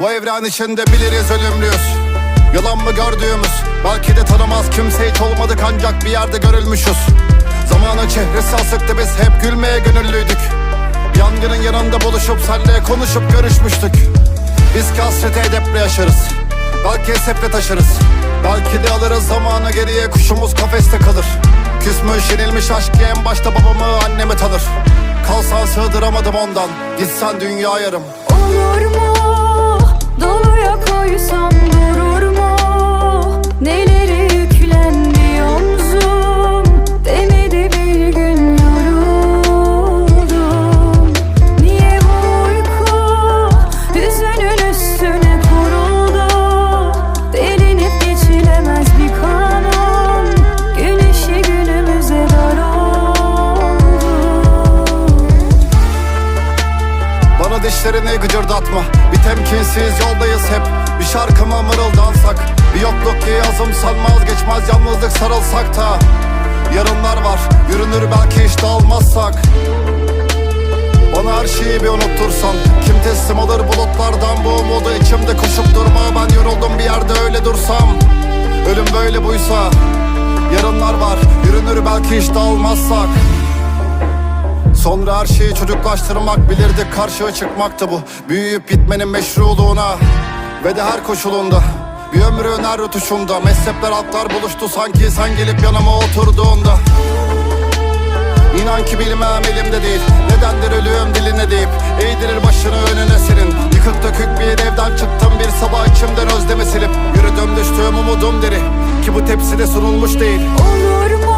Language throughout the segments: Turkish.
Bu evren içinde biliriz ölümlüyüz. Yalan mı gördüğümüz? Belki de tanımaz. Kimse hiç olmadık ancak bir yerde görülmüşüz. Zamanın çehresi asıktı biz hep gülmeye gönüllüydük. Yangının yanında buluşup senle konuşup görüşmüştük. Biz ki hasrete edeple yaşarız. Belki esefle taşırız. Belki de alırız zamanı geriye kuşumuz kafeste kalır. Küsmüş yenilmiş aşk en başta babamı annemi tanır. Kalsan sığdıramadım ondan Gitsen dünya yarım. Olur mu? Dişlerini gıcırdatma. Bir temkinsiz yoldayız hep. Bir şarkıma mırıldansak. Bir yokluk ki yazım sanmaz geçmez Yalnızlık sarılsak da. Yarınlar var yürünür belki hiç dağılmazsak Bana her şeyi bir unuttursan. Kim teslim alır bulutlardan bu umudu? İçimde koşup durma Ben yoruldum bir yerde öyle dursam. Ölüm böyle buysa Yarınlar var yürünür belki hiç dağılmazsak Sonra her şeyi çocuklaştırmak bilirdik karşıya çıkmaktı bu. Büyüyüp gitmenin meşruluğuna Ve de her koşulunda. Bir ömrün her rutuşunda Mezhepler altlar buluştu sanki. Sen gelip yanıma oturduğunda İnan ki bilmem elimde değil. Nedendir ölüyorum diline deyip Eğdirir başını önüne senin. Yıkık dökük bir evden çıktım Bir sabah içimden özlemi silip. Yürüdüm düştüğüm umudum deri Ki bu tepside sunulmuş değil. Olur mu?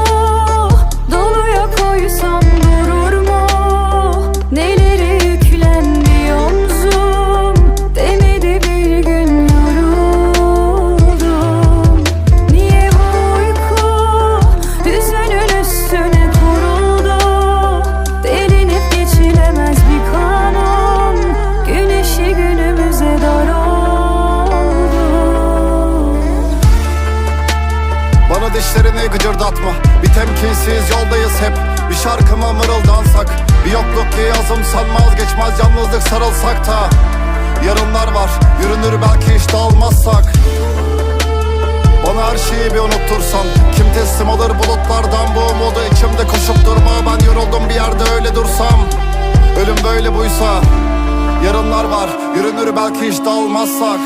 Dişlerini gıcırdatma. Bir temkinsiz yoldayız hep. Bir şarkıma mırıldansak. Bir yokluk ki yazım sanmaz geçmez Yalnızlık sarılsak da. Yarınlar var yürünür belki hiç dağılmazsak Bana her şeyi bir unuttursan. Kim teslim alır bulutlardan bu umudu? İçimde koşup durma. Ben yoruldum bir yerde öyle dursam. Ölüm böyle buysa. Yarınlar var yürünür belki hiç dağılmazsak